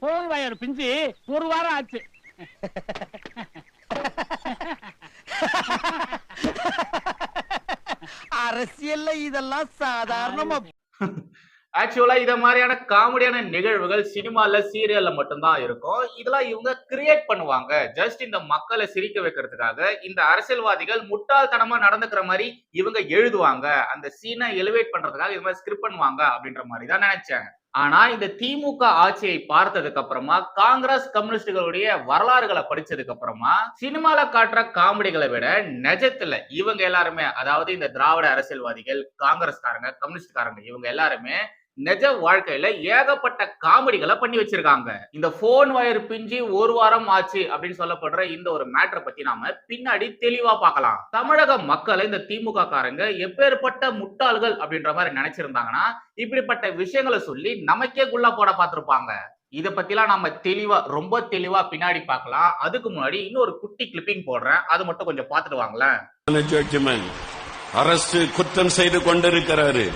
Phone wire பிஞ்சு. ஒரு வாரம் ஆச்சு. அரசியல்ல இதெல்லாம் சாதாரணமா ஆக்சுவலா இத மாதிரியான காமெடியான நிகழ்வுகள் சினிமால சீரியல்ல மட்டும்தான் இருக்கும். இதெல்லாம் இவங்க கிரியேட் பண்ணுவாங்க. ஜஸ்ட் இந்த மக்களை சிரிக்க வைக்கிறதுக்காக இந்த அரசியல்வாதிகள் முட்டாள்தனமா நடந்துக்கிற மாதிரி இவங்க எழுதுவாங்க. அந்த சீனை எலிவேட் பண்றதுக்காக இது மாதிரி ஸ்கிரிப்ட் பண்ணுவாங்க அப்படின்ற மாதிரி தான் நினைச்சேன் ஆனா இந்த திமுக ஆட்சியை பார்த்ததுக்கு அப்புறமா காங்கிரஸ் கம்யூனிஸ்டுகளுடைய வரலாறுகளை படிச்சதுக்கு அப்புறமா சினிமால காட்டுற காமெடிகளை விட நெஜத்துல இவங்க எல்லாருமே அதாவது இந்த திராவிட அரசியல்வாதிகள் காங்கிரஸ்காரங்க கம்யூனிஸ்ட்காரங்க இவங்க எல்லாருமே நிஜ வாழ்க்கையில ஏகப்பட்ட காமெடிகளை பண்ணி வச்சிருக்காங்க. இந்த போன் வயர் பிஞ்சு ஒரு வாரம் ஆச்சு அப்படின்னு சொல்லப்படுற இந்த ஒரு மேட்டரை பத்தி நாம பின்னாடி தெளிவா பார்க்கலாம். தமிழக மக்களை இந்த திமுக காரங்க எப்பேற்பட்ட முட்டாள்கள் அப்படின்ற மாதிரி நினைச்சிருந்தாங்கன்னா இப்படிப்பட்ட விஷயங்களை சொல்லி நமக்கே குள்ளா போட பார்த்திருப்பாங்க. இத பத்திலாம் நம்ம தெளிவா ரொம்ப தெளிவா பின்னாடி பார்க்கலாம். அதுக்கு முன்னாடி இன்னொரு குட்டி கிளிப்பிங் போடுறேன். அது மட்டும் கொஞ்சம் பார்த்துட்டு வாங்களேன். அரசு குற்றம் செய்து கொண்டிருக்கிறாரு.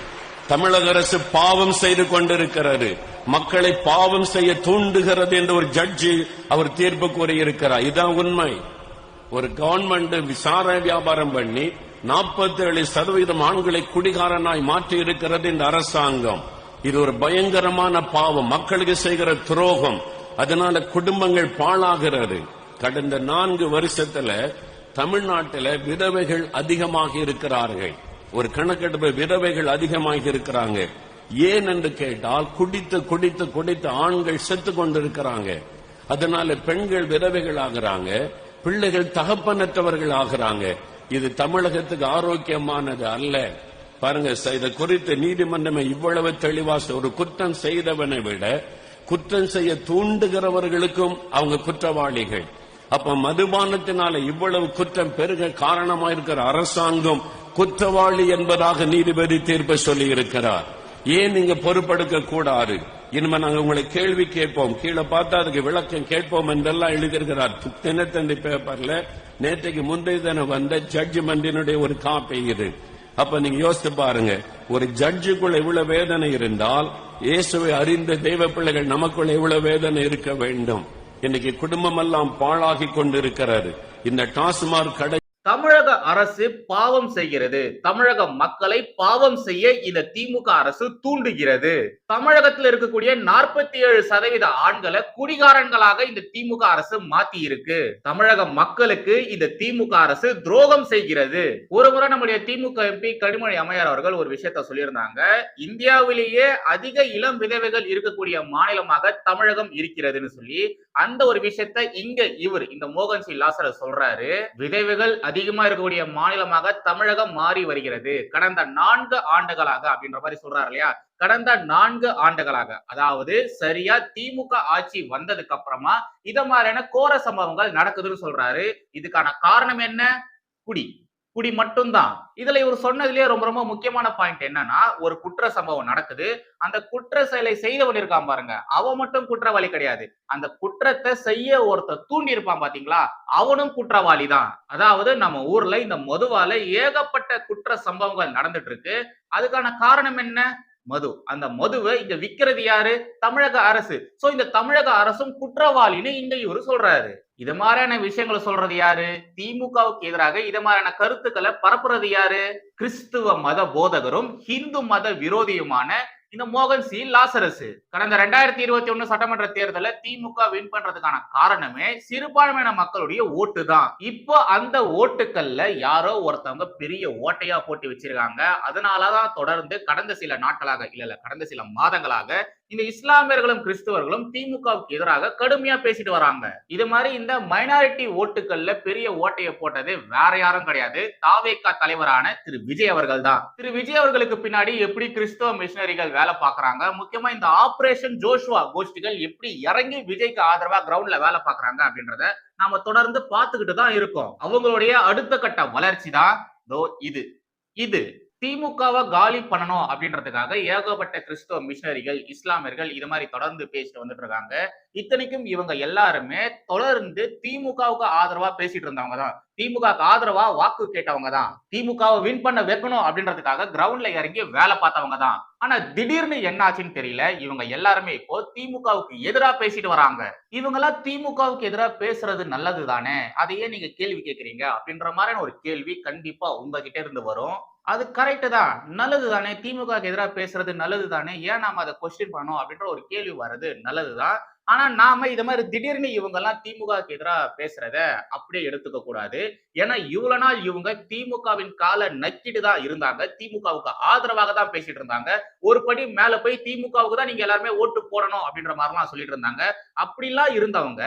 தமிழக அரசு பாவம் செய்து கொண்டிருக்கிறது. மக்களை பாவம் செய்ய தூண்டுகிறது என்று ஒரு ஜட்ஜி அவர் தீர்ப்பு கூறியிருக்கிறார். இதுதான் உண்மை. ஒரு கவர்மெண்ட் விசாரணை வியாபாரம் பண்ணி 47% சதவீதம் ஆண்களை குடிகாரனாய் மாற்றி இருக்கிறது இந்த அரசாங்கம். இது ஒரு பயங்கரமான பாவம். மக்களுக்கு செய்கிற துரோகம். அதனால குடும்பங்கள் பாழாகிறது. கடந்த நான்கு வருஷத்துல தமிழ்நாட்டில் விதவைகள் அதிகமாக இருக்கிறார்கள். ஒரு கணக்கெடுப்பு விதவைகள் அதிகமாக இருக்கிறாங்க. ஏன் என்று கேட்டால் குடித்து குடித்து குடித்து ஆண்கள் செத்து கொண்டிருக்கிறாங்க. அதனால பெண்கள் விதவைகள் ஆகிறாங்க. பிள்ளைகள் தகப்பனற்றவர்கள் ஆகிறாங்க. இது தமிழகத்துக்கு ஆரோக்கியமானது அல்ல. பாருங்க இதை குறித்து நீதிமன்றமே இவ்வளவு தெளிவா ஒரு குற்றம் செய்தவனை விட குற்றம் செய்ய தூண்டுகிறவர்களுக்கும் அவங்க குற்றவாளிகள். அப்ப மதுபானத்தினால இவ்வளவு குற்றம் பெருக காரணமா இருக்கிற அரசாங்கம் குற்றவாளி என்பதாக நீதிபதி தீர்ப்பு சொல்லி இருக்கிறார் ஏன் நீங்க பொறுப்பெடுக்க கூடாது? இனிமே நாங்க உங்களை கேள்வி கேட்போம். கீழே பார்த்தா அதுக்கு விளக்கம் கேட்போம் என்றெல்லாம் எழுதியிருக்கிறார். தினத்தந்தி பேப்பர்ல நேற்றைக்கு முந்தைய தினம் வந்த ஜட்ஜ்மெண்டினுடைய ஒரு காப்பி இது. அப்ப நீங்க யோசித்து பாருங்க. ஒரு ஜட்ஜுக்குள்ள இவ்வளவு வேதனை இருந்தால் இயேசுவை அறிந்த தெய்வ பிள்ளைகள் நமக்குள்ள இவ்வளவு வேதனை இருக்க வேண்டும். இன்னைக்கு குடும்பம் எல்லாம் பாழாகி கொண்டிருக்கிறது. இந்த டாஸ்மார் கடை அரசு பாவம் செய்கிறது. தமிழக மக்களை பாவம் செய்ய இந்த திமுக அரசு தூண்டுகிறது. தமிழகத்தில் இருக்கக்கூடிய நாற்பத்தி ஏழு சதவீத ஆண்களை குடிகாரன்களாக இந்த திமுக அரசு மாத்தி இருக்கு தமிழக மக்களுக்கு இந்த திமுக அரசு துரோகம் செய்கிறது. ஒரு முறை நம்முடைய திமுக எம்பி கனிமொழி அம்மையார் அவர்கள் ஒரு விஷயத்த சொல்லியிருந்தாங்க. இந்தியாவிலேயே அதிக இளம் விதவைகள் இருக்கக்கூடிய மாநிலமாக தமிழகம் இருக்கிறதுன்னு சொல்லி அந்த ஒரு விஷயத்த இங்க இவர் இந்த மோகன் சி லாசர் சொல்றாரு. விதவைகள் அதிகமா இருக்கக்கூடிய மாநிலமாக தமிழகம் மாறி வருகிறது. கடந்த நான்கு ஆண்டுகளாக அப்படின்ற மாதிரி சொல்றாரு இல்லையா? கடந்த நான்கு ஆண்டுகளாக. அதாவது சரியா திமுக ஆட்சி வந்ததுக்கு அப்புறமா இத மாதிரியான கோர சம்பவங்கள் நடக்குதுன்னு சொல்றாரு. இதுக்கான காரணம் என்ன? குடி. குடி மட்டும்தான். இதுல இவர் சொன்னதுலயே ரொம்ப ரொம்ப முக்கியமான பாயிண்ட் என்னன்னா ஒரு குற்ற சம்பவம் நடக்குது. அந்த குற்ற செயலை செய்தவன் இருக்கான் பாருங்க. அவன் மட்டும் குற்றவாளி கிடையாது. அந்த குற்றத்தை செய்ய ஒருத்தர் தூண்டி இருப்பான் பாத்தீங்களா? அவனும் குற்றவாளி தான் அதாவது நம்ம ஊர்ல இந்த மதுவால ஏகப்பட்ட குற்ற சம்பவங்கள் நடந்துட்டு இருக்கு அதுக்கான காரணம் என்ன? மது. அந்த மதுவை இங்க விக்கிறது யாரு? தமிழக அரசு. சோ இந்த தமிழக அரசும் குற்றவாளின்னு இங்க இவரு சொல்றாரு. இது மாதிரியான விஷயங்களை சொல்றது யாரு? திமுகவுக்கு எதிராக இது மாதிரியான கருத்துக்களை பரப்புறது யாரு? கிறிஸ்துவ மத போதகரும் ஹிந்து மத விரோதியுமான இந்த மோகன் சி. லாசரஸ் கடந்த ரெண்டாயிரத்தி இருபத்தி ஒண்ணு சட்டமன்ற தேர்தல திமுக வின் பண்றதுக்கான காரணமே சிறுபான்மையின மக்களுடைய ஓட்டு தான். இப்போ அந்த ஓட்டுக்கள்ல யாரோ ஒருத்தவங்க பெரிய ஓட்டையா போட்டி வச்சிருக்காங்க. அதனாலதான் தொடர்ந்து கடந்த சில நாட்களாக இல்ல இல்ல கடந்த சில மாதங்களாக இந்த இஸ்லாமியர்களும் கிறிஸ்தவர்களும் திமுகவுக்கு எதிராக கடுமையா பேசிட்டு வராங்க. இது மாதிரி இந்த மைனாரிட்டி ஓட்டுகள்ல பெரிய ஓட்டையை போட்டது வேற யாரும் கிடையாது. தாவேக்கா தலைவரான திரு விஜய் அவர்கள் தான். திரு விஜய் அவர்களுக்கு பின்னாடி எப்படி கிறிஸ்தவ மிஷினரிகள் வேலை பார்க்கறாங்க? முக்கியமா இந்த ஆபரேஷன் ஜோஷுவா கோஷ்டிகள் எப்படி இறங்கி விஜய்க்கு ஆதரவா கிரவுண்ட்ல வேலை பார்க்கறாங்க அப்படின்றத நாம தொடர்ந்து பார்த்துக்கிட்டு தான் இருக்கோம். அவங்களுடைய அடுத்த கட்ட வளர்ச்சி தான் இது. இது திமுகவை காலி பண்ணணும் அப்படின்றதுக்காக ஏகப்பட்ட கிறிஸ்தவ மிஷனரிகள் இஸ்லாமியர்கள் இது மாதிரி தொடர்ந்து பேசிட்டு வந்துட்டு இருக்காங்க. இத்தனைக்கும் இவங்க எல்லாருமே தொடர்ந்து திமுகவுக்கு ஆதரவா பேசிட்டு இருந்தவங்க தான். திமுகவுக்கு ஆதரவா வாக்கு கேட்டவங்க தான். திமுகவை வின் பண்ண வைக்கணும் அப்படின்றதுக்காக கிரவுண்ட்ல இறங்கி வேலை பார்த்தவங்க தான். ஆனா திடீர்னு என்னாச்சுன்னு தெரியல. இவங்க எல்லாருமே இப்போ திமுகவுக்கு எதிராக பேசிட்டு வராங்க. இவங்க எல்லாம் திமுகவுக்கு எதிராக பேசுறது நல்லது தானே அதையே நீங்க கேள்வி கேட்கறீங்க அப்படின்ற மாதிரியான ஒரு கேள்வி கண்டிப்பா உங்ககிட்ட இருந்து வரும். அது கரெக்டு தான். நல்லது தானே திமுகவுக்கு எதிராக பேசுறது நல்லது தானே ஏன் நாம அதை கொஸ்டின் பண்ணோம் அப்படின்ற ஒரு கேள்வி வர்றது நல்லது தான் ஆனா நாம இது மாதிரி திடீர்னு இவங்க எல்லாம் திமுகவுக்கு எதிராக பேசுறத அப்படியே எடுத்துக்க கூடாது. ஏன்னா இவ்வளவு நாள் இவங்க திமுகவின் காலை நக்கிட்டு தான் இருந்தாங்க. திமுகவுக்கு ஆதரவாக தான் பேசிட்டு இருந்தாங்க. ஒரு படி மேல போய் திமுகவுக்கு தான் நீங்க எல்லாருமே ஓட்டு போடணும் அப்படின்ற மாதிரிலாம் சொல்லிட்டு இருந்தாங்க. அப்படிலாம் இருந்தவங்க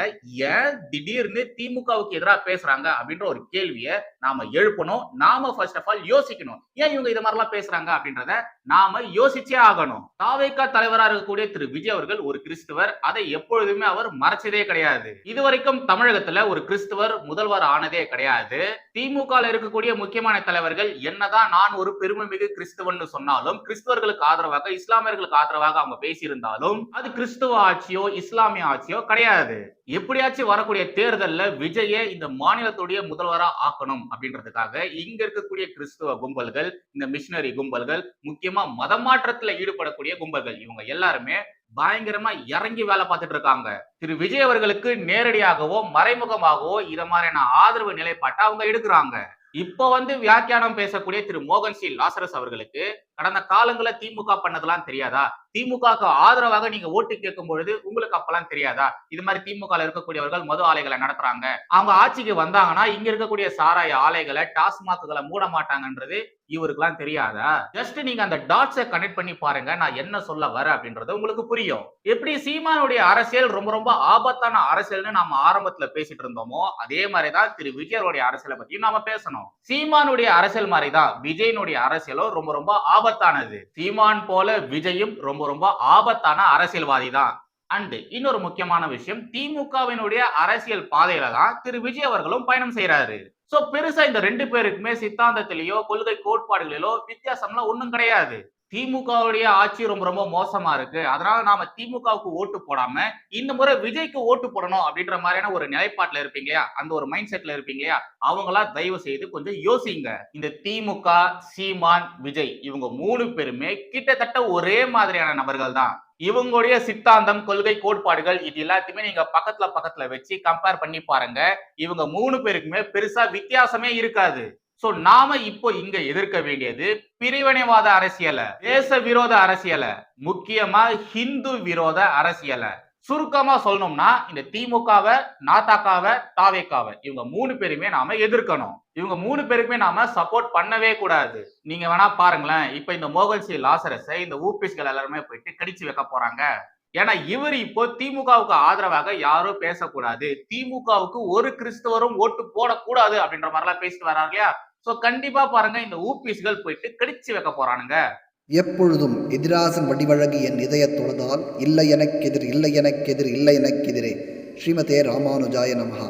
ஏன் திடீர்னு திமுகவுக்கு எதிராக பேசுறாங்க அப்படின்ற ஒரு கேள்வியை நாம எழுப்பணும். நாம ஃபர்ஸ்ட் ஆஃப் ஆல் யோசிக்கணும். ஏன் இவங்க இது மாதிரிலாம் பேசுறாங்க அப்படின்றத நாம யோசிச்சே ஆகணும். தாவேக்கா தலைவராக இருக்கக்கூடிய திரு விஜய் அவர்கள் ஒரு கிறிஸ்துவர். அதை எப்பொழுதுமே அவர் மறைச்சதே கிடையாது. இதுவரைக்கும் தமிழகத்துல ஒரு கிறிஸ்துவர் முதல்வர் ஆனதே கிடையாது. திமுக இருக்கக்கூடிய முக்கியமான தலைவர்கள் என்னதான் நான் ஒரு பெருமை மிகு கிறிஸ்துவன் சொன்னாலும் கிறிஸ்துவர்களுக்கு ஆதரவாக இஸ்லாமியர்களுக்கு ஆதரவாக அவங்க பேசியிருந்தாலும் அது கிறிஸ்துவ ஆட்சியோ இஸ்லாமிய ஆட்சியோ கிடையாது. எப்படியாச்சும் வரக்கூடிய தேர்தல்ல விஜய இந்த மாநிலத்துடைய முதல்வரா ஆக்கணும் அப்படின்றதுக்காக இங்க இருக்கக்கூடிய கிறிஸ்துவ கும்பல்கள் இந்த மிஷினரி கும்பல்கள் முக்கியமா மதமாற்றத்துல ஈடுபடக்கூடிய கும்பல்கள் இவங்க எல்லாருமே பயங்கரமா இறங்கி வேலை பார்த்துட்டு இருக்காங்க. திரு விஜய் அவர்களுக்கு நேரடியாகவோ மறைமுகமாகவோ இத மாதிரியான ஆதரவு நிலைப்பாட்டை அவங்க எடுக்கிறாங்க. இப்போ வந்து வியாக்கியானம் பேசக்கூடிய திரு மோகன் சி. லாசரஸ் அவர்களுக்கு கடந்த காலங்கள திமுக பண்ணதெல்லாம் தெரியாதா? திமுகவுக்கு ஆதரவாக நீங்க ஓட்டு கேட்கும் பொழுது உங்களுக்கு அப்பெல்லாம் தெரியாதா? இது மாதிரி திமுக இருக்கக்கூடியவர்கள் மது ஆலைகளை நடத்துறாங்க. அவங்க ஆட்சிக்கு வந்தாங்கன்னா இங்க இருக்கக்கூடிய சாராய ஆலைகளை டாஸ்மாக்குகளை மூட மாட்டாங்கன்றது இவருக்குலாம் தெரியாதா? ஜஸ்ட் நீங்க அந்த டாட்ஸை கனெக்ட் பண்ணி பாருங்க. நான் என்ன சொல்ல வர அப்படின்றது உங்களுக்கு புரியும். எப்படி சீமானுடைய அரசியல் ரொம்ப ரொம்ப ஆபத்தான அரசியல்னு நாம ஆரம்பத்துல பேசிட்டு இருந்தோமோ அதே மாதிரிதான் திரு. விஜயனுடைய அரசியலை பத்தியும் நாம பேசணும். சீமானுடைய அரசியல் மாதிரிதான் விஜயனுடைய அரசியலும் ரொம்ப ரொம்ப ஆபத்தானது. சீமான் போல விஜயும் ரொம்ப ரொம்ப ஆபத்தான அரசியல்வாதி தான் அண்டு இன்னொரு முக்கியமான விஷயம் திமுகவினுடைய அரசியல் பாதையில தான் திரு விஜய் அவர்களும் பயணம் செய்யறாரு சோ பெருசா இந்த ரெண்டு பேருக்குமே சித்தாந்தத்திலேயோ கொள்கை கோட்பாடுகளிலோ வித்தியாசம்லாம் ஒன்றும் கிடையாது. திமுகவுடைய ஆட்சி ரொம்ப ரொம்ப மோசமா இருக்கு. அதனால நாம திமுகவுக்கு ஓட்டு போடாம இந்த முறை விஜய்க்கு ஓட்டு போடணும் அப்படின்ற மாதிரியான ஒரு நிலைப்பாட்டுல இருப்பீங்க இல்லையா? அந்த ஒரு மைண்ட் செட்ல இருப்பீங்க இல்லையா? அவங்களா தயவு செய்து கொஞ்சம் யோசிங்க. இந்த திமுக சீமான் விஜய் இவங்க மூணு பேருமே கிட்டத்தட்ட ஒரே மாதிரியான நபர்கள் தான் இவங்களுடைய சித்தாந்தம் கொள்கை கோட்பாடுகள் இது எல்லாத்தையுமே நீங்க பக்கத்துல பக்கத்துல வச்சு கம்பேர் பண்ணி பாருங்க. இவங்க மூணு பேருக்குமே பெருசா வித்தியாசமே இருக்காது. சோ நாம இப்போ இங்க எதிர்க்க வேண்டியது பிரிவினைவாத அரசியல தேச விரோத அரசியல முக்கியமா ஹிந்து விரோத அரசியல. சுருக்கமா சொல்லணும்னா இந்த திமுகவை நாத்தாக்காவை தாவேக்காவை இவங்க மூணு பேருமே நாம எதிர்க்கணும். இவங்க மூணு பேருக்குமே நாம சப்போர்ட் பண்ணவே கூடாது. நீங்க வேணா பாருங்களேன் இப்ப இந்த மோகன் சி லாசரஸை இந்த ஊபிஸ்கள் எல்லாருமே போயிட்டு கடிச்சு வைக்க போறாங்க. ஏன்னா இவர் இப்போ திமுகவுக்கு ஆதரவாக யாரும் பேசக்கூடாது. திமுகவுக்கு ஒரு கிறிஸ்தவரும் ஓட்டு போடக்கூடாது அப்படின்ற மாதிரிலாம் பேசிட்டு வர்றாங்க இல்லையா? சோ கண்டிப்பா பாருங்க இந்த ஊபிஸ்கள் போயிட்டு கடிச்சு வைக்க போறானுங்க. எப்பொழுதும் எதிராசன் வடிவழகு என் தொழுதால் இல்லை எனக்கெதிர் இல்லை எனக்கெதிர் இல்லை எனக்கெதிரே. ஸ்ரீமதே ராமானுஜாய நமஹா.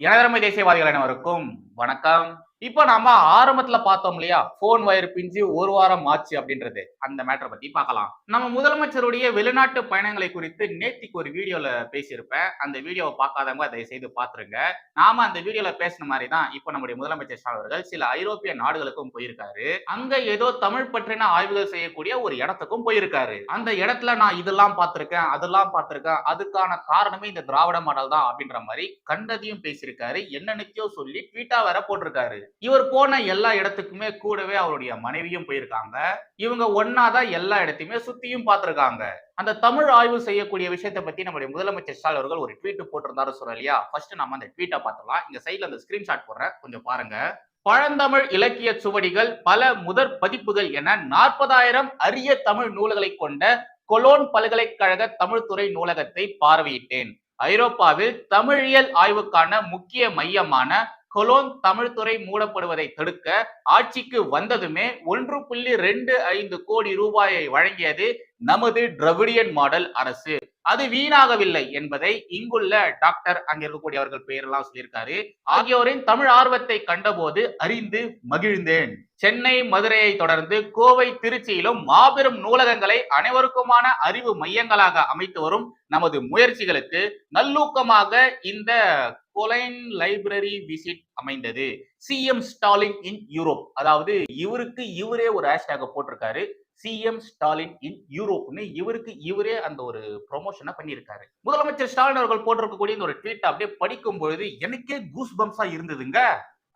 எனதரமை தேசியவாதிகள் அனைவருக்கும் வணக்கம். இப்போ நாம ஆரம்பத்துல பார்த்தோம் இல்லையா? போன் வயர் பிஞ்சு ஒரு வாரம் ஆச்சு அப்படின்றது அந்த மேட்டரை பத்தி பார்க்கலாம். நம்ம முதலமைச்சருடைய வெளிநாட்டு பயணங்களை குறித்து நேத்திக்கு ஒரு வீடியோல பேசியிருப்பேன். அந்த வீடியோவை பார்க்காதவங்க தயவு செய்து பாத்துருங்க நாம அந்த வீடியோல பேசின மாதிரி தான் இப்போ நம்முடைய முதலமைச்சர் அவர்கள் சில ஐரோப்பிய நாடுகளுக்கும் போயிருக்காரு. அங்க ஏதோ தமிழ் பற்றின ஆய்வுகள் செய்யக்கூடிய ஒரு இடத்துக்கும் போயிருக்காரு. அந்த இடத்துல நான் இதெல்லாம் பார்த்திருக்கேன் அதெல்லாம் பார்த்திருக்கேன். அதுக்கான காரணமே இந்த திராவிட மாடல் தான் அப்படின்ற மாதிரி கண்டதையும் பேசியிருக்காரு. என்னென்னத்தையோ சொல்லி ட்வீட்டா வேற போட்டிருக்காரு. இவர் போன எல்லா இடத்துக்குமே கூடவே அவருடைய மனைவியும் போயிருக்காங்க. இவங்க ஒன்னாதான் எல்லா இடத்தையுமே சுத்தியும் பார்த்திருக்காங்க. அந்த தமிழ் ஆய்வு செய்யக்கூடிய விஷயத்தை பத்தி நம்முடைய முதலமைச்சர் ஸ்டாலின் அவர்கள் ஒரு ட்வீட் போட்டிருந்தாரு சொல்ற இல்லையா? ஃபர்ஸ்ட் நம்ம அந்த ட்வீட்டை பார்த்துலாம் இங்க சைட்ல அந்த ஸ்கிரீன்ஷாட் போடுறேன். கொஞ்சம் பாருங்க. பழந்தமிழ் இலக்கிய சுவடிகள் பல முதற் பதிப்புகள் என நாற்பதாயிரம் அரிய தமிழ் நூல்களை கொண்ட கொலோன் பல்கலைக்கழக தமிழ்துறை நூலகத்தை பார்வையிட்டேன். ஐரோப்பாவில் தமிழியல் ஆய்வுக்கான முக்கிய மையமான கொலோன் தமிழ்துறை மூடப்படுவதை தடுக்க ஆட்சிக்கு வந்ததுமே ஒன்று புள்ளி ரெண்டு ஐந்து கோடி ரூபாயை வழங்கியது நமது டிரவிடியன் மாடல் அரசு. அது வீணாகவில்லை என்பதை இங்குள்ள டாக்டர் அங்க இருக்கக்கூடியவர்கள் பெயரெல்லாம் சொல்லியிருக்காரு. ஆகியோரின் தமிழ் ஆர்வத்தை கண்டபோது அறிந்து மகிழ்ந்தேன். சென்னை மதுரையை தொடர்ந்து கோவை திருச்சியிலும் மாபெரும் நூலகங்களை அனைவருக்குமான அறிவு மையங்களாக அமைத்து வரும் நமது முயற்சிகளுக்கு நல்லூக்கமாக இந்த கொலைன் லைப்ரரி விசிட் அமைந்தது. CM Stalin in Europe. அதாவது இவருக்கு இவரே ஒரு ஹேஷ்டாக போட்டிருக்காரு. சிஎம் ஸ்டாலின் இன் யூரோப்னு இவருக்கு இவரே அந்த ஒரு ப்ரொமோஷனை பண்ணியிருக்காரு. முதலமைச்சர் ஸ்டாலின் அவர்கள் போட்டிருக்கக்கூடிய இந்த ஒரு ட்வீட் அப்படியே படிக்கும் பொழுது எனக்கே கூஸ் பம்ஸா இருந்ததுங்க.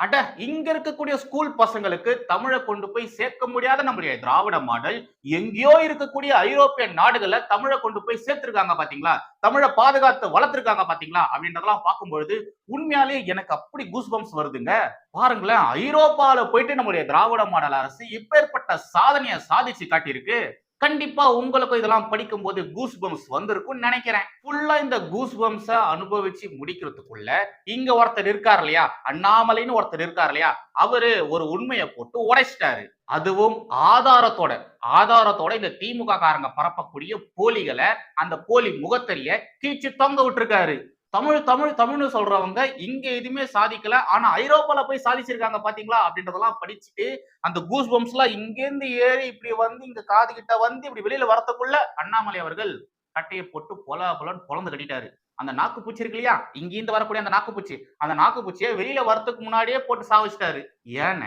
அட இங்க இருக்கக்கூடிய ஸ்கூல் பசங்களுக்கு தமிழை கொண்டு போய் சேர்க்க முடியாத நம்முடைய திராவிட மாடல் எங்கேயோ இருக்கக்கூடிய ஐரோப்பிய நாடுகள்ல தமிழை கொண்டு போய் சேர்த்திருக்காங்க பாத்தீங்களா? தமிழை பாதுகாத்து வளர்த்திருக்காங்க பாத்தீங்களா? அப்படின்றதெல்லாம் பார்க்கும்பொழுது உண்மையாலே எனக்கு அப்படி கூஸ்பம்ஸ் வருதுங்க. பாருங்களேன் ஐரோப்பால போயிட்டு நம்முடைய திராவிட மாடல் அரசு இப்பேற்பட்ட சாதனையை சாதிச்சு காட்டியிருக்கு. கண்டிப்பா உங்களுக்கும் இதெல்லாம் படிக்கும்போது கூஸ் பம்ஸ் வந்திருக்கும் நினைக்கிறேன் ஃபுல்லா இந்த கூஸ் பம்ஸ அனுபவிச்சு முடிக்கிறதுக்குள்ள இங்க ஒருத்தர் இருக்கார் இல்லையா? அண்ணாமலைன்னு ஒருத்தர் இருக்கார் இல்லையா? அவரு ஒரு உண்மையை போட்டு உடைச்சிட்டாரு அதுவும் ஆதாரத்தோட ஆதாரத்தோட இந்த திமுக காரங்க பரப்பக்கூடிய போலிகளை அந்த போலி முகத்தறிய கீழ்ச்சி தொங்க விட்டுருக்காரு. தமிழ் தமிழ் தமிழ்னு சொல்றவங்க இங்க எதுவுமே சாதிக்கல. ஆனா ஐரோப்பால போய் சாதிச்சிருக்காங்க பாத்தீங்களா? அப்படின்றதெல்லாம் படிச்சுட்டு அந்த கூஸ் பம்ஸ் எல்லாம் இங்கேருந்து ஏறி இப்படி வந்து இங்க காது கிட்ட வந்து இப்படி வெளியில வரத்துக்குள்ள அண்ணாமலை அவர்கள் கட்டையை போட்டு பொல பொலன்னு பொழந்து கட்டிட்டாரு. அந்த நாக்கு பூச்சி இருக்கு இல்லையா? இங்கிருந்து வரக்கூடிய அந்த நாக்கு பூச்சி அந்த நாக்கு பூச்சியை வெளியில வரதுக்கு முன்னாடியே போட்டு சாவிச்சிட்டாரு. ஏன்னு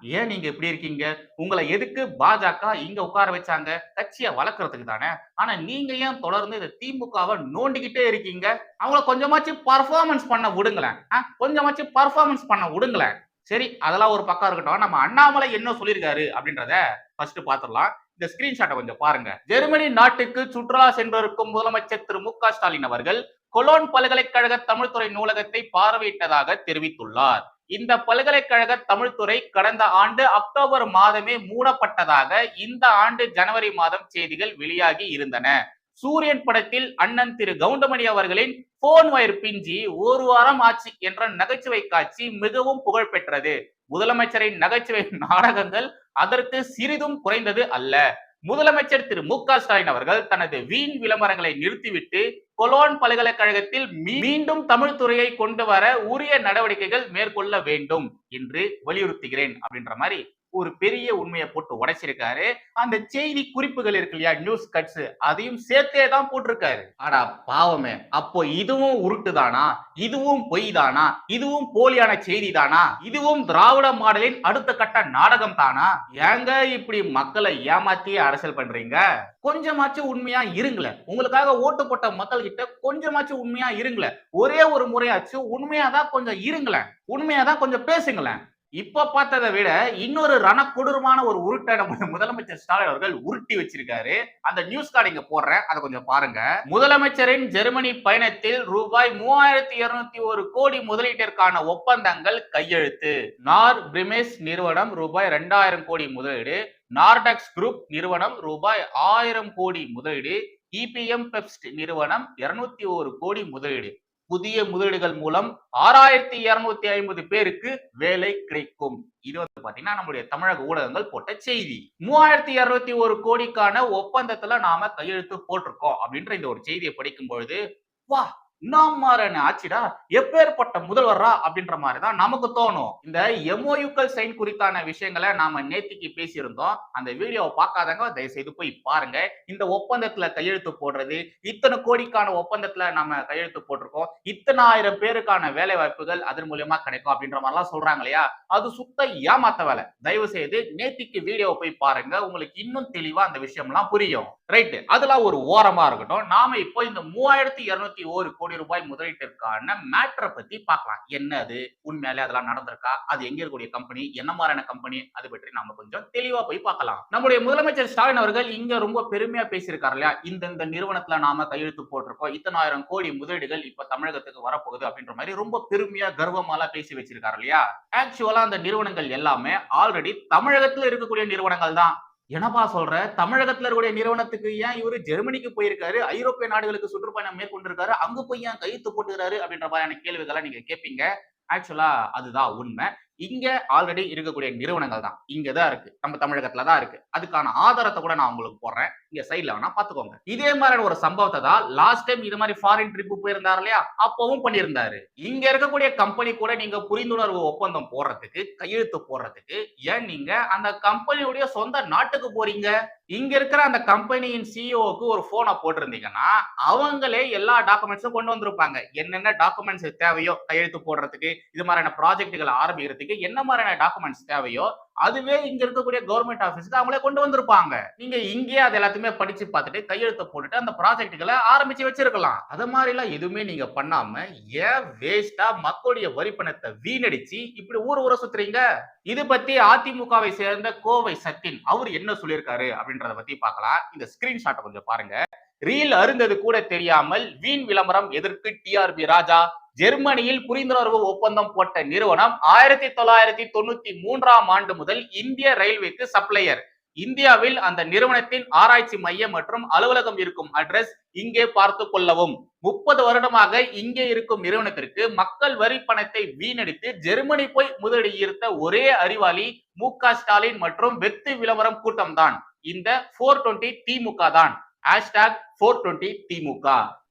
ஏன் நீங்க இப்படி இருக்கீங்க? உங்களை எதுக்கு பாஜக இங்க உட்கார வச்சாங்க? கட்சியை வளர்க்கறதுக்கு தானே. ஆனா நீங்க ஏன் தொடர்ந்து இந்த திமுகவை நோண்டிக்கிட்டே இருக்கீங்க? அவங்கள கொஞ்சமாச்சும் பர்ஃபார்மன்ஸ் பண்ண விடுங்களேன். ஆ, கொஞ்சமாச்சும் பர்ஃபார்மன்ஸ் பண்ண விடுங்களேன். சரி அதெல்லாம் ஒரு பக்கம் இருக்கட்டும். நம்ம அண்ணாமலை என்ன சொல்லியிருக்காரு அப்படின்றத ஃபர்ஸ்ட் பாத்துடலாம் இந்த ஸ்கிரீன்ஷாட்டை கொஞ்சம் பாருங்க. ஜெர்மனி நாட்டுக்கு சுற்றுலா சென்றிருக்கும் முதலமைச்சர் திரு மு க ஸ்டாலின் அவர்கள் கொலோன் பல்கலைக்கழக தமிழ்துறை நூலகத்தை பார்வையிட்டதாக தெரிவித்துள்ளார். இந்த பல்கலைக்கழக தமிழ்துறை கடந்த ஆண்டு அக்டோபர் மாதமே மூடப்பட்டதாக இந்த ஆண்டு ஜனவரி மாதம் செய்திகள் வெளியாகி இருந்தன. சூரியன் படத்தில் அண்ணன் திரு கவுண்டமணி அவர்களின் போன் வயர் பிஞ்சி ஒரு வாரம் ஆச்சு என்ற நகைச்சுவை காட்சி மிகவும் புகழ் பெற்றது. முதலமைச்சரின் நகைச்சுவை நாடகங்கள் அதற்கு சிறிதும் குறைந்தது அல்ல. முதலமைச்சர் திரு மு க ஸ்டாலின் அவர்கள் தனது வீண் விளம்பரங்களை நிறுத்திவிட்டு கொலோன் பல்கலைக்கழகத்தில் மீண்டும் தமிழ் துறையை கொண்டு வர உரிய நடவடிக்கைகள் மேற்கொள்ள வேண்டும் என்று வலியுறுத்துகிறேன் அப்படின்ற மாதிரி ஒரு பெரிய உண்மையை போட்டு உடைச்சிருக்காரு. அந்த செய்தி குறிப்புகள் இருக்கு இல்லையா நியூஸ் கட்ஸ் அதையும் சேர்த்தே தான் போட்டிருக்காரு. ஆடா பாவமே. அப்போ இதுவும் உருட்டு தானா இதுவும் பொய் தானா இதுவும் போலியான செய்தி தானா இதுவும் திராவிட மாடலின் அடுத்த கட்ட நாடகம் தானா? ஏங்க இப்படி மக்களை ஏமாத்தி அரசியல் பண்றீங்க? கொஞ்சமாச்சும் உண்மையா இருங்களேன் உங்களுக்காக ஓட்டு போட்ட மக்கள் கிட்ட கொஞ்சமாச்சும் உண்மையா இருங்களேன் ஒரே ஒரு முறையாச்சும் உண்மையா தான் கொஞ்சம் இருங்களேன். உண்மையா தான் கொஞ்சம் பேசுங்களேன். இப்ப பார்த்ததை விட இன்னொரு ரண கொடூரமான ஒரு உருட்டை நம்ம முதலமைச்சர் ஸ்டாலின் அவர்கள் உருட்டி வச்சிருக்காரு. அந்த நியூஸ் கார்டு இங்க போடுறேன். அதை கொஞ்சம் பாருங்க. முதலமைச்சரின் ஜெர்மனி பயணத்தில் ரூபாய் மூவாயிரத்தி இருநூத்தி ஒரு கோடி முதலீட்டிற்கான ஒப்பந்தங்கள் கையெழுத்து. நார் பிரிமேஸ் நிறுவனம் ரூபாய் ரெண்டாயிரம் கோடி முதலீடு. நார்டெக்ஸ் குரூப் நிறுவனம் ரூபாய் ஆயிரம் கோடி முதலீடு. இபிஎம் பெப்ஸ்ட் நிறுவனம் இருநூத்தி ஒரு கோடி முதலீடு. புதிய முதலீடுகள் மூலம் ஆறாயிரத்தி இருநூத்தி ஐம்பது பேருக்கு வேலை கிடைக்கும். இது வந்து பாத்தீங்கன்னா நம்மளுடைய தமிழக ஊடகங்கள் போட்ட செய்தி. மூவாயிரத்தி இருநூத்தி ஒரு கோடிக்கான ஒப்பந்தத்துல நாம கையெழுத்து போட்டிருக்கோம் அப்படின்ற இந்த ஒரு செய்தியை படிக்கும் பொழுது வா இன்னாமாரன் ஆட்சிடா எப்பேற்பட்ட முதல்வரா அப்படின்ற மாதிரி தான் நமக்கு தோணும். இந்த எம்ஓயுக்கள் சைன் குறித்தான விஷயங்களை நாம நேத்திக்கு பேசியிருந்தோம். அந்த வீடியோவை பார்க்காதவங்க தயவு செய்து போய் பாருங்க. இந்த ஒப்பந்தத்துல கையெழுத்து போடுறது இத்தனை கோடிக்கான ஒப்பந்தத்துல நம்ம கையெழுத்து போட்டிருக்கோம். இத்தனை ஆயிரம் பேருக்கான வேலை வாய்ப்புகள் அதன் மூலியமா கிடைக்கும் அப்படின்ற மாதிரிலாம் சொல்றாங்க இல்லையா? அது சுத்த ஏமாத்த வேலை. தயவு செய்து நேத்திக்கு வீடியோவை போய் பாருங்க. உங்களுக்கு இன்னும் தெளிவா அந்த விஷயம்லாம் புரியும். ரைட்டு அதெல்லாம் ஒரு ஓரமா இருக்கட்டும். நாம இப்போ இந்த மூவாயிரத்தி இருநூத்தி ஒரு கோடி ரூபாய் முதலீட்டிற்கான மேட்ரை பத்தி பார்க்கலாம். என்ன அது உண்மையாலே அதெல்லாம் நடந்திருக்கா? அது எங்க இருக்கக்கூடிய கம்பெனி என்ன மாதிரியான கம்பெனி அது பற்றி நாம கொஞ்சம் தெளிவா போய் பார்க்கலாம். நம்முடைய முதலமைச்சர் ஸ்டாலின் அவர்கள் இங்க ரொம்ப பெருமையா பேசியிருக்காரு இல்லையா? இந்த இந்த நிறுவனத்துல நாம கையெழுத்து போட்டிருக்கோம். இத்தனாயிரம் கோடி முதலீடுகள் இப்ப தமிழகத்துக்கு வரப்போகுது அப்படின்ற மாதிரி ரொம்ப பெருமையா கர்வமாலாம் பேசி வச்சிருக்காரு இல்லையா? ஆக்சுவலா அந்த நிறுவனங்கள் எல்லாமே ஆல்ரெடி தமிழகத்துல இருக்கக்கூடிய நிறுவனங்கள் தான். என்னப்பா சொல்ற? தமிழகத்துல இருக்கக்கூடிய நிறுவனத்துக்கு ஏன் இவரு ஜெர்மனிக்கு போயிருக்காரு? ஐரோப்பிய நாடுகளுக்கு சுற்றுப்பயணம் மேற்கொண்டிருக்காரு. அங்க போய் ஏன் கையெழுத்து போட்டுக்கிறாரு அப்படின்ற மாதிரியான கேள்விகளை நீங்க கேட்பீங்க ஆக்சுவலா அதுதான் உண்மை. இங்க ஆல்ரெடி இருக்கக்கூடிய நிறுவனங்கள் தான். இங்க தான் இருக்கு. நம்ம தமிழகத்துல தான் இருக்கு. அதுக்கான ஆதாரத்தை கூட நான் உங்களுக்கு போடுறேன். இங்க சைட்ல வேணா பாத்துக்கோங்க இதே மாதிரியான ஒரு சம்பவத்தை தான் லாஸ்ட் டைம் இது மாதிரி ஃபாரின் ட்ரிப் போயிருந்தாரு இல்லையா? அப்பவும் பண்ணியிருந்தாரு. இங்க இருக்கக்கூடிய கம்பெனி கூட நீங்க புரிந்துணர்வு ஒப்பந்தம் போடுறதுக்கு கையெழுத்து போடுறதுக்கு ஏன் நீங்க அந்த கம்பெனியுடைய சொந்த நாட்டுக்கு போறீங்க? இங்க இருக்கிற அந்த கம்பெனியின் சிஇஓக்கு ஒரு போனை போட்டிருந்தீங்கன்னா அவங்களே எல்லா டாக்குமெண்ட்ஸும் கொண்டு வந்திருப்பாங்க. என்னென்ன டாக்குமெண்ட்ஸ் தேவையோ கையெழுத்து போடுறதுக்கு இது மாதிரியான ப்ராஜெக்டுகளை ஆரம்பிக்கிறதுக்கு என்ன மாதிரியான டாக்குமெண்ட்ஸ் தேவையோ அதுவே இங்க இருக்கக்கூடிய கவர்மெண்ட் ஆஃபீஸ்க்கு அவங்களே கொண்டு வந்திருப்பாங்க. நீங்க இங்கேயே அது எல்லாத்தையுமே படிச்சு பார்த்துட்டு கையெழுத்து போட்டுட்டு அந்த ப்ராஜெக்டுகளை ஆரம்பிச்சு வச்சிருக்கலாம். அது மாதிரி எல்லாம் எதுவுமே நீங்க பண்ணாம ஏன் வேஸ்டா மக்களுடைய வரி பணத்தை வீணடிச்சு இப்படி ஊர் ஊர சுத்துறீங்க? இது பத்தி அதிமுகவை சேர்ந்த கோவை சத்தின் அவர் என்ன சொல்லியிருக்காரு அப்படின்றத பத்தி பார்க்கலாம். இந்த ஸ்கிரீன்ஷாட்டை கொஞ்சம் பாருங்க. ரீல் அருந்தது கூட தெரியாமல் வீண் விளம்பரம் எதிர்த்து டிஆர்பி ராஜா ஜெர்மனியில் புரிந்துணர்வு ஒப்பந்தம் போட்ட நிறுவனம் ஆயிரத்தி தொள்ளாயிரத்தி தொண்ணூத்தி மூன்றாம் ஆண்டு முதல் இந்திய ரயில்வேக்கு சப்ளையர். இந்தியாவில் அந்த நிறுவனத்தின் ஆராய்ச்சி மையம் மற்றும் அலுவலகம் இருக்கும் அட்ரஸ் இங்கே பார்த்து கொள்ளவும். முப்பது வருடமாக இங்கே இருக்கும் நிறுவனத்திற்கு மக்கள் வரி பணத்தை வீணடித்து ஜெர்மனி போய் முதலீடு ஈர்த்த ஒரே அறிவாளி மு ஸ்டாலின் மற்றும் வெத்து விளம்பரம் கூட்டம்தான் இந்த போர் டுவெண்ட்டி திமுக தான். ஹேஷ்டாக் ஃபோர் டுவெண்ட்டி திமுக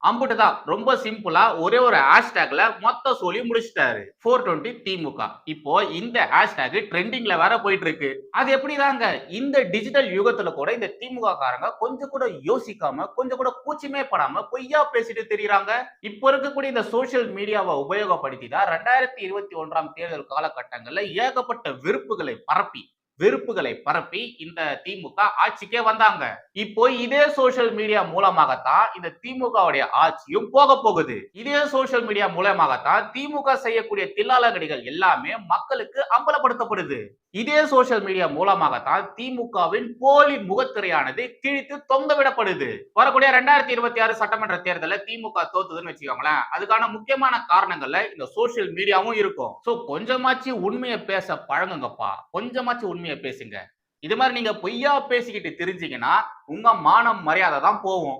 அம்புட்டு தான் ரொம்ப சிம்பிளா ஒரே ஒரு ஹேஷ்டேக்ல மொத்த சொல்லி முடிச்சிட்டாரு. ஃபோர் டுவெண்ட்டி திமுக இப்போ இந்த ஹேஷ்டேக் ட்ரெண்டிங்ல வேற போயிட்டு இருக்கு அது எப்படிதாங்க? இந்த டிஜிட்டல் யுகத்துல கூட இந்த திமுக காரங்க கொஞ்சம் கூட யோசிக்காம கொஞ்சம் கூட கூச்சமே படாம பொய்யா பேசிட்டு தெரியுறாங்க. இப்போ இருக்கக்கூடிய இந்த சோசியல் மீடியாவை உபயோகப்படுத்தி தான் ரெண்டாயிரத்தி இருபத்தி ஒன்றாம் தேர்தல் காலகட்டங்கள்ல ஏகப்பட்ட வெறுப்புகளை பரப்பி வெறுப்புகளை பரப்பி இந்த திமுக ஆட்சிக்கே வந்தாங்க. இப்போ இதே சோசியல் மீடியா மூலமாகத்தான் இந்த திமுகவுடைய ஆட்சியும் போக போகுது. இதே சோசியல் மீடியா மூலமாகத்தான் திமுக செய்யக்கூடிய தில்லாலங்கடிகள் எல்லாமே மக்களுக்கு அம்பலப்படுத்தப்படுது. இதே சோசியல் மீடியா மூலமாகத்தான் திமுகவின் போலி முகத்திரையானது கிழித்து தொங்கவிடப்படுது. வரக்கூடிய ரெண்டாயிரத்தி இருபத்தி ஆறு சட்டமன்ற தேர்தலில் திமுக தோத்துதுன்னு வச்சுக்கோங்களேன். அதுக்கான முக்கியமான காரணங்கள்ல இந்த சோசியல் மீடியாவும் இருக்கும். சோ கொஞ்சமாச்சு உண்மையை பேச பழங்குங்கப்பா கொஞ்சமாச்சு உண்மையை பேசுங்க. இது மாதிரி நீங்க பொய்யா பேசிக்கிட்டு தெரிஞ்சீங்கன்னா உங்க மானம் மரியாதை தான் போகும்